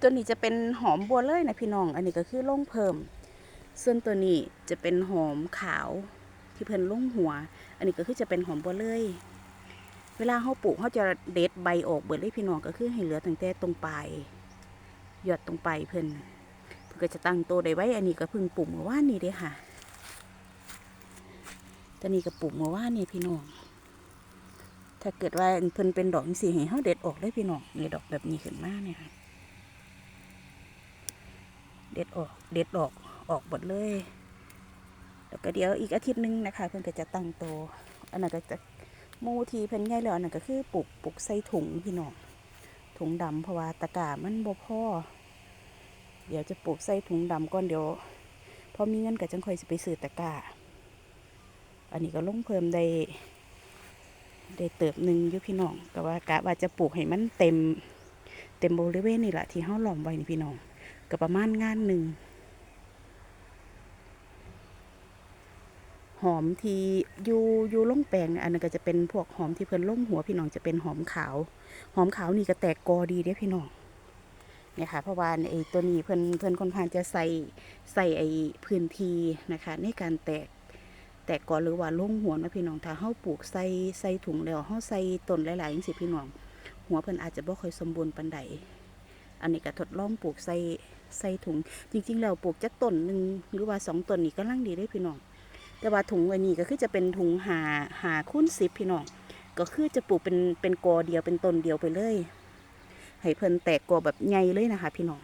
ตัวนี้จะเป็นหอมบัวเลยนะพี่น้อง อันนี้ก็คือลงเพิ่ม ส่วนตัวนี้จะเป็นหอมขาวที่เพิ่นลงหัว อันนี้ก็คือจะเป็นหอมบัวเลยเวลาเขาปลูกเขาจะเด็ดใบออกเบิดเลยพี่น้องก็คือให้เหลือตั้งแต่ตรงปลายยอดตรงปลายเพิ่นเพิ่นจะตั้งโตได้ไว้ อันนี้ก็เพิ่งปลูกเมื่อวานนี้เด้ค่ะตัวนี้ก็ปลูกเมื่อวานนี้พี่น้อง ถ้าเกิดว่าเพิ่นเป็นดอกจังซี่ให้เฮาเด็ดออกได้พี่น้องนี่ดอกแบบนี้ขึ้นมากเนี่ยค่ะ เด็ดออก เด็ดออก ออกหมดเลย แล้วก็เดี๋ยวอีกอาทิตย์หนึงนะคะ เพิ่อนก็จะตั้งโต อันนั้นก็จะมูทีเพิ่นใหญ่แล้วอันนั้นก็คือปลูกปลูกใส่ถุงพี่น้อง ถุงดำเพราะว่าตะกร้ามันบ่พอ เดี๋ยวจะปลูกใส่ถุงดำก่อนเดี๋ยวพอมีเงินก็จังค่อยสิไปซื้อตะกร้า อันนี้ก็ลงเพิ่มได้ได้เติบหนึ่งอยู่พี่น้องก็ว่ากะว่าจะปลูกให้มันเต็ม เต็มบริเวณนี่แหละที่เฮาหล้อมไว้นี่พี่น้อง ก็ประมาณงานหนึ่ง หอมที่อยู่อยู่ล่งแปลงอันนั้นก็จะเป็นพวกหอมที่เพิ่นล่งหัวพี่น้องจะเป็นหอมขาว หอมขาวนี่ก็แตกกอดีเด้พี่น้องเนี่ยค่ะเพราะว่าไอ้ตัวนี้เพิ่นเพิ่นค่อนข้างจะใส่ใส่ไอ้พื้นที่นะคะในการแตกแตกกอหรือว่าล่งหัวนะพี่น้องถ้าเฮาปลูกใส่ใส่ถุงแล้วเฮาใส่ต้นหลายๆจังซี่พี่น้อง หัวเพิ่นอาจจะบ่ค่อยสมบูรณ์ปานใด อันนี้ก็ทดลองปลูกใส่ใส่ถุง จริงๆแล้วปลูกจักต้นหนึ่งหรือว่าสองต้นนี่ก็ลังดีได้พี่น้อง แต่ว่าถุงอันนี้ก็คือจะเป็นถุงหาหาคุ้นสิบพี่น้อง ก็คือจะปลูกเป็นเป็นกอเดียวเป็นต้นเดียวไปเลย ให้เพิ่นแตกกอแบบใหญ่เลยนะคะ พี่น้อง